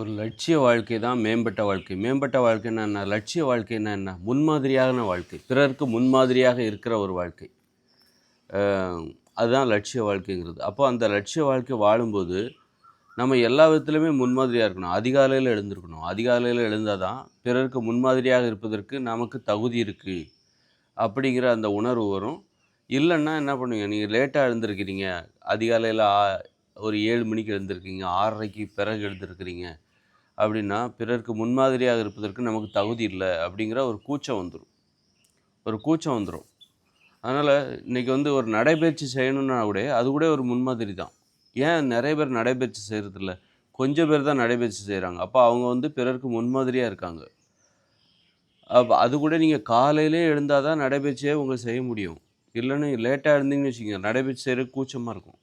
ஒரு லட்சிய வாழ்க்கை தான் மேம்பட்ட வாழ்க்கை. மேம்பட்ட வாழ்க்கைன்னா என்ன லட்சிய வாழ்க்கைன்னா என்ன முன்மாதிரியான வாழ்க்கை. பிறருக்கு முன்மாதிரியாக இருக்கிற ஒரு வாழ்க்கை. அதுதான் லட்சிய வாழ்க்கைங்கிறது. அப்போ அந்த லட்சிய வாழ்க்கை வாழும்போது நம்ம எல்லா விதத்துலையுமே முன்மாதிரியாக இருக்கணும். அதிகாலையில் எழுந்திருக்கணும். அதிகாலையில் எழுந்தால் தான் பிறருக்கு முன்மாதிரியாக இருப்பதற்கு நமக்கு தகுதி இருக்குது அப்படிங்கிற அந்த உணர்வு வரும். இல்லைன்னா என்ன பண்ணுவீங்க? நீங்கள் லேட்டாக எழுந்திருக்கிறீங்க. அதிகாலையில் ஒரு ஏழு மணிக்கு எழுந்திருக்கீங்க. ஆறரைக்கு பிறகு எழுந்திருக்கிறீங்க. அப்படின்னா பிறருக்கு முன்மாதிரியாக இருப்பதற்கு நமக்கு தகுதி இல்லை அப்படிங்கிற ஒரு கூச்சம் வந்துடும் ஒரு கூச்சம் வந்துடும் அதனால் இன்றைக்கி வந்து ஒரு நடைபயிற்சி செய்யணுன்னா கூட அது கூட ஒரு முன்மாதிரி தான். ஏன் நிறைய பேர் நடைபயிற்சி செய்கிறதில்ல கொஞ்சம் பேர் தான் நடைபயிற்சி செய்கிறாங்க அப்போ அவங்க வந்து பிறருக்கு முன்மாதிரியாக இருக்காங்க. அப்போ அது கூட நீங்கள் காலையிலே எழுந்தால் தான் நடைபயிற்சியே உங்களுக்கு செய்ய முடியும். இல்லைன்னு லேட்டாக இருந்தீங்கன்னு வச்சுக்கோங்க. நடைபயிற்சி செய்கிற கூச்சமாக இருக்கும்.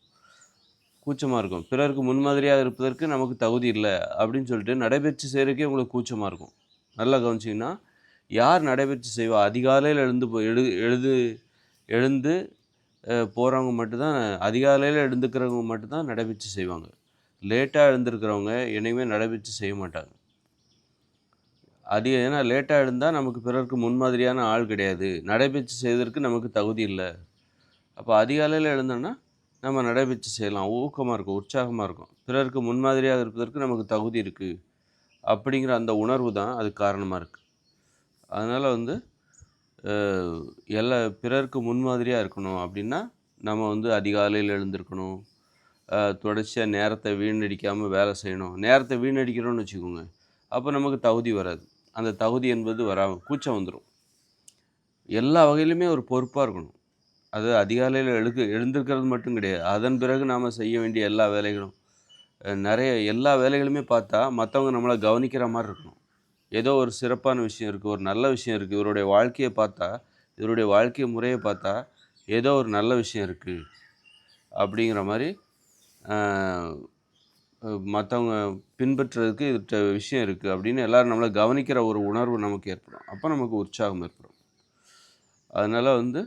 கூச்சமாக இருக்கும். பிறருக்கு முன்மாதிரியாக இருப்பதற்கு நமக்கு தகுதி இல்லை அப்படின்னு சொல்லிட்டு நடைபயிற்சி செய்கிறக்கே உங்களுக்கு கூச்சமாக இருக்கும். நல்லா கவனிச்சிங்கன்னா யார் நடைபெற்று செய்வா? அதிகாலையில் எழுந்து போ எழு எழுது எழுந்து போகிறவங்க மட்டும்தான் அதிகாலையில் எழுந்துக்கிறவங்க மட்டும்தான் நடைபெற்று செய்வாங்க. லேட்டாக எழுந்திருக்கிறவங்க என்னைக்குமே நடைபெற்று செய்ய மாட்டாங்க. அதிக ஏன்னா லேட்டாக எழுந்தால் நமக்கு பிறருக்கு முன்மாதிரியான ஆள் கிடையாது. நடைபயிற்சி செய்வதற்கு நமக்கு தகுதி இல்லை. அப்போ அதிகாலையில் எழுந்தோன்னா நம்ம நடைபெற்று செய்யலாம். ஊக்கமாக இருக்கும் உற்சாகமாக இருக்கும். பிறருக்கு முன்மாதிரியாக இருப்பதற்கு நமக்கு தகுதி இருக்குது அப்படிங்கிற அந்த உணர்வு தான் அதுக்கு காரணமாக இருக்குது அதனால் வந்து எல்லா பிறருக்கு முன்மாதிரியாக இருக்கணும் அப்படின்னா நம்ம வந்து அதிகாலையில் எழுந்திருக்கணும். தொடர்ச்சியாக நேரத்தை வீணடிக்காமல் வேலை செய்யணும். நேரத்தை வீணடிக்கிறோம்னு வச்சுக்கோங்க. அப்போ நமக்கு தகுதி வராது. அந்த தகுதி என்பது வராமல் கூச்சம் வந்துடும் எல்லா வகையிலுமே ஒரு பொறுப்பாக இருக்கணும். அது அதிகாலையில் எழுக்கு எழுந்திருக்கிறது மட்டும் கிடையாது. அதன் பிறகு நாம் செய்ய வேண்டிய எல்லா வேலைகளும் நிறைய எல்லா வேலைகளுமே பார்த்தா மற்றவங்க நம்மளை கவனிக்கிற மாதிரி இருக்கணும். ஏதோ ஒரு சிறப்பான விஷயம் இருக்குது ஒரு நல்ல விஷயம் இருக்குது இவருடைய வாழ்க்கையை பார்த்தா இவருடைய வாழ்க்கை முறையை பார்த்தா ஏதோ ஒரு நல்ல விஷயம் இருக்குது அப்படிங்கிற மாதிரி மற்றவங்க பின்பற்றுறதுக்கு இது விஷயம் இருக்குது அப்படின்னு எல்லோரும் நம்மளை கவனிக்கிற ஒரு உணர்வு நமக்கு ஏற்படும். அப்போ நமக்கு உற்சாகம் ஏற்படும். அதனால் வந்து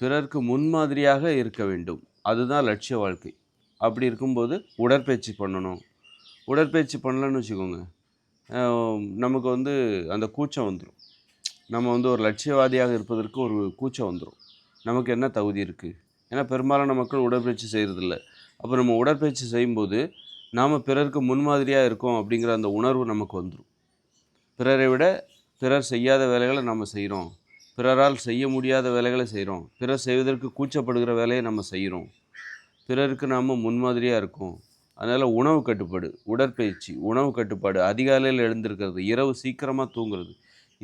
பிறருக்கு முன்மாதிரியாக இருக்க வேண்டும். அதுதான் லட்சிய வாழ்க்கை. அப்படி இருக்கும்போது உடற்பயிற்சி பண்ணணும். உடற்பயிற்சி பண்ணலன்னு வச்சுக்கோங்க. நமக்கு வந்து அந்த கூச்சம் வந்துடும் நம்ம வந்து ஒரு லட்சியவாதியாக இருப்பதற்கு ஒரு கூச்சம் வந்துடும் நமக்கு என்ன தகுதி இருக்குது ஏன்னா பெரும்பாலான மக்கள் உடற்பயிற்சி செய்கிறதில்ல அப்போ நம்ம உடற்பயிற்சி செய்யும்போது நாம் பிறருக்கு முன்மாதிரியாக இருக்கோம் அப்படிங்கிற அந்த உணர்வு நமக்கு வந்துடும் பிறரை விட பிறர் செய்யாத வேலைகளை நம்ம செய்கிறோம் பிறரால் செய்ய முடியாத வேலைகளை செய்கிறோம் பிறர் செய்வதற்கு கூச்சப்படுகிற வேலையை நம்ம செய்கிறோம் பிறருக்கு நாம் முன்மாதிரியாக இருக்கோம். அதனால் உணவு கட்டுப்பாடு உடற்பயிற்சி உணவு கட்டுப்பாடு அதிகாலையில் எழுந்திருக்கிறது. இரவு சீக்கிரமாக தூங்குறது.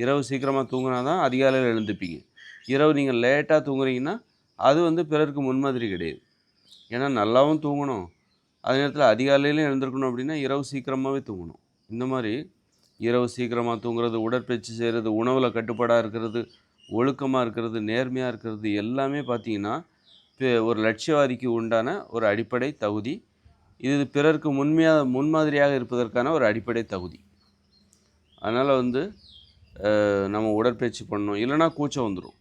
இரவு சீக்கிரமாக தூங்கினா தான் அதிகாலையில் எழுந்துப்பீங்க இரவு நீங்கள் லேட்டாக தூங்குறீங்கன்னா அது வந்து பிறருக்கு முன்மாதிரி கிடையாது. ஏன்னா நல்லாவும் தூங்கணும். அதே நேரத்தில் அதிகாலையிலையும் எழுந்திருக்கணும் அப்படின்னா இரவு சீக்கிரமாகவே தூங்கணும். இந்த மாதிரி இரவு சீக்கிரமாக தூங்குறது உடற்பயிற்சி செய்கிறது உணவில் கட்டுப்பாடாக இருக்கிறது ஒழுக்கமாக இருக்கிறது நேர்மையாக இருக்கிறது எல்லாமே பார்த்தீங்கன்னா ஒரு லட்சியவாதிக்கு உண்டான ஒரு அடிப்படை தகுதி. இது பிறருக்கு முன்மையாக முன்மாதிரியாக இருப்பதற்கான ஒரு அடிப்படை தகுதி. அதனால் வந்து நம்ம உடற்பயிற்சி பண்ணணும். இல்லைனா கூச்சம் வந்துடும்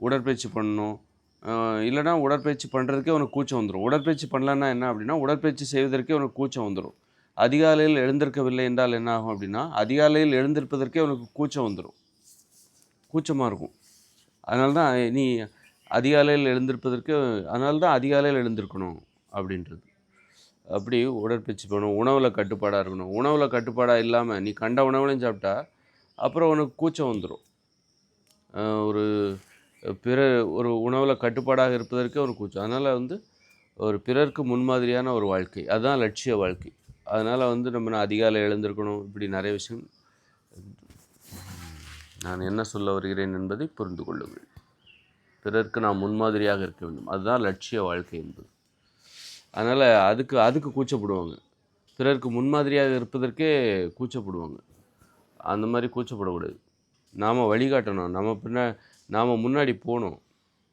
உடற்பயிற்சி பண்ணணும். இல்லைனா உடற்பயிற்சி பண்ணுறதுக்கே உனக்கு கூச்சம் வந்துடும் உடற்பயிற்சி பண்ணலன்னா என்ன அப்படின்னா உடற்பயிற்சி செய்வதற்கே உனக்கு கூச்சம் வந்துடும் அதிகாலையில் எழுந்திருக்கவில்லை என்றால் என்ன ஆகும் அப்படின்னா அதிகாலையில் எழுந்திருப்பதற்கே உனக்கு கூச்சம் வந்துடும் கூச்சமாக இருக்கும். அதனால தான் நீ அதிகாலையில் எழுந்திருப்பதற்கு அதனால தான் அதிகாலையில் எழுந்திருக்கணும் அப்படின்றது. அப்படி உடற்பயிற்சி பண்ணணும் உணவில் கட்டுப்பாடாக இருக்கணும். உணவில் கட்டுப்பாடாக இல்லாமல் நீ கண்ட உணவுலையும் சாப்பிட்டா அப்புறம் உனக்கு கூச்சம் வந்துடும் ஒரு பிற ஒரு உணவில் கட்டுப்பாடாக இருப்பதற்கே ஒரு கூச்சம். அதனால் வந்து ஒரு பிறருக்கு முன்மாதிரியான ஒரு வாழ்க்கை. அதுதான் லட்சிய வாழ்க்கை. அதனால் வந்து நம்ம அதிகாலை எழுந்திருக்கணும் இப்படி நிறைய விஷயம் நான் என்ன சொல்ல வருகிறேன் என்பதை புரிந்து கொள்ளுங்கள். பிறருக்கு நாம் முன்மாதிரியாக இருக்க வேண்டும். அதுதான் லட்சிய வாழ்க்கை என்பது. அதனால் அதுக்கு அதுக்கு கூச்சப்படுவாங்க. பிறருக்கு முன்மாதிரியாக இருப்பதற்கே கூச்சப்படுவாங்க. அந்த மாதிரி கூச்சப்படக்கூடாது. நாம் வழிகாட்டணும். நம்ம பின்ன நாம் முன்னாடி போகணும்.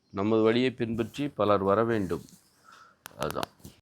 நமது வழியை பின்பற்றி பலர் வர வேண்டும். அதுதான்.